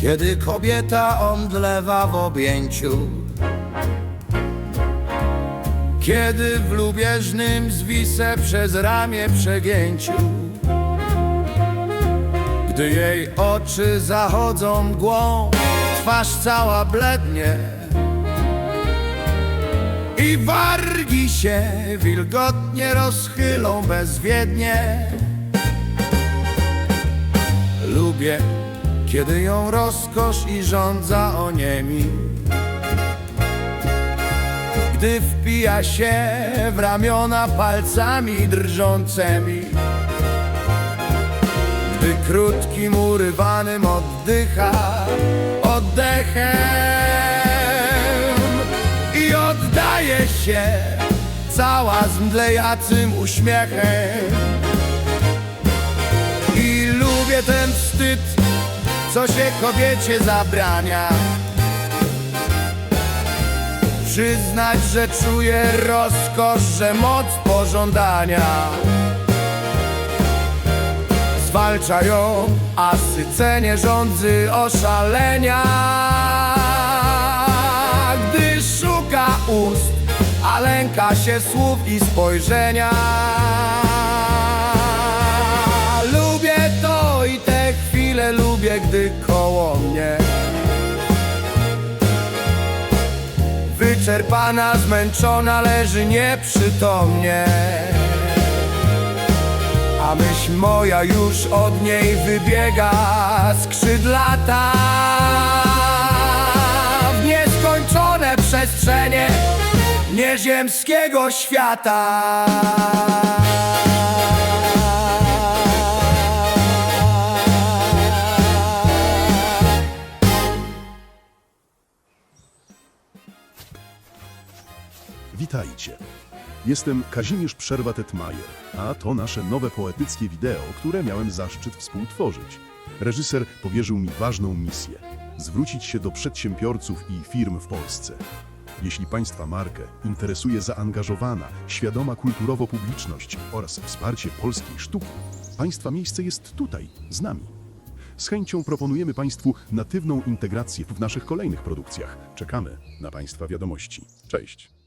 Kiedy kobieta omdlewa w objęciu. Kiedy w lubieżnym zwisę przez ramię przegięciu. Gdy jej oczy zachodzą mgłą Twarz cała blednie. I wargi się wilgotnie rozchylą bezwiednie. Lubię, kiedy ją rozkosz i żądza oniemi Gdy wpija się w ramiona palcami drżącymi Gdy krótkim, urywanym oddycha oddechem. I oddaje się cała z mdlejącym uśmiechem. I lubię ten wstyd, co się kobiecie zabrania? Przyznać, że czuję rozkosz, że moc pożądania. Zwalcza ją, a rządzy oszalenia. Gdy szuka ust, a lęka się słów i spojrzenia gdy koło mnie Wyczerpana, zmęczona leży nieprzytomnie. A myśl moja już od niej wybiega skrzydlata W nieskończone przestrzenie nieziemskiego świata Witajcie. Jestem Kazimierz Przerwa-Tetmajer, a to nasze nowe poetyckie wideo, które miałem zaszczyt współtworzyć. Reżyser powierzył mi ważną misję – zwrócić się do przedsiębiorców i firm w Polsce. Jeśli Państwa markę interesuje zaangażowana, świadoma kulturowo publiczność oraz wsparcie polskiej sztuki, Państwa miejsce jest tutaj, z nami. Z chęcią proponujemy Państwu natywną integrację w naszych kolejnych produkcjach. Czekamy na Państwa wiadomości. Cześć!